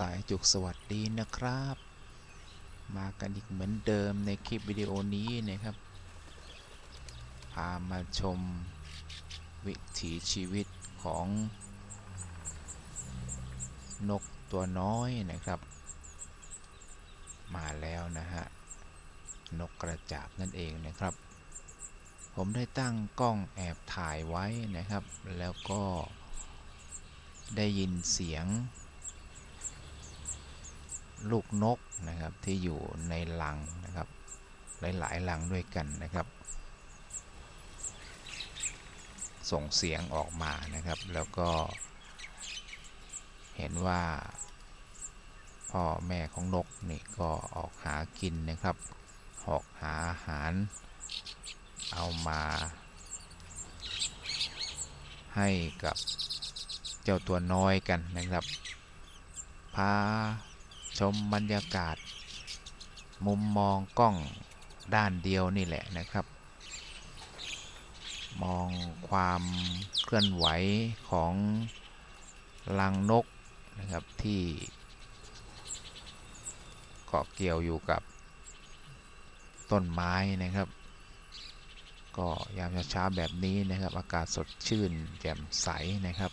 ตายจุกสวัสดีนะครับ มากันอีกเหมือนเดิมในคลิปวิดีโอนี้นะครับ พามาชมวิถีชีวิตของนกตัวน้อยนะครับ มาแล้วนะฮะ นกกระจาบนั่นเองนะครับ ผมได้ตั้งกล้องแอบถ่ายไว้นะครับ แล้วก็ได้ยินเสียง ลูกนกนะครับที่อยู่ในลังนะครับ หลายๆลังด้วยกันนะครับ ส่งเสียงออกมานะครับ แล้วก็เห็นว่า พ่อแม่ของนกนี่ก็ออกหากินนะครับออกหาอาหารเอามาให้กับเจ้าตัวน้อยกันนะครับ พา ชมบรรยากาศ มุมมองกล้องด้านเดียวนี่แหละนะครับ มองความเคลื่อนไหวของลังนกนะครับที่เกาะเกี่ยวอยู่กับต้นไม้นะครับ ก็ยามเช้าแบบนี้นะครับ อากาศสดชื่นแจ่มใสนะครับ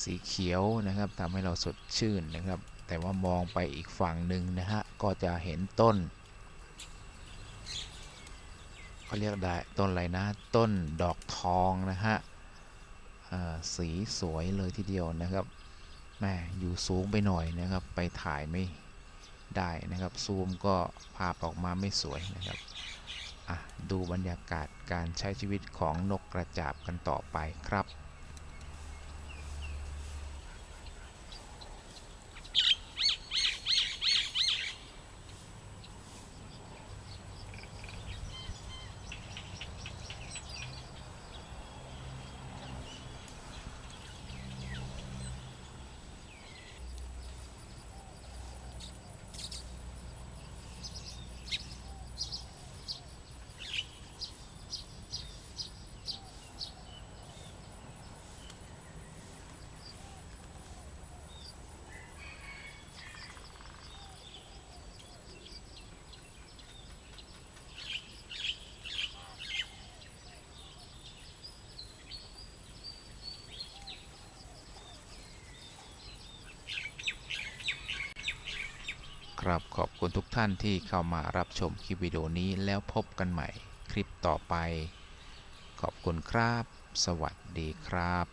สีเขียวนะครับทำให้เราสดชื่นนะครับ แต่ว่ามองไปอีกฝั่งหนึ่งนะฮะ ก็จะเห็นต้นเขาเรียกได้ต้นอะไรนะ ต้นดอกทองนะฮะสีสวยเลยทีเดียวนะครับแม่อยู่สูงไปหน่อยนะครับ ไปถ่ายไม่ได้นะครับ ซูมก็ภาพออกมาไม่สวยนะครับดูบรรยากาศการใช้ชีวิตของนกกระจาบกันต่อไปครับ ครับขอบคุณทุกท่านที่เข้ามารับชมคลิปวิดีโอนี้แล้วพบกันใหม่คลิปต่อไป ขอบคุณครับ สวัสดีครับ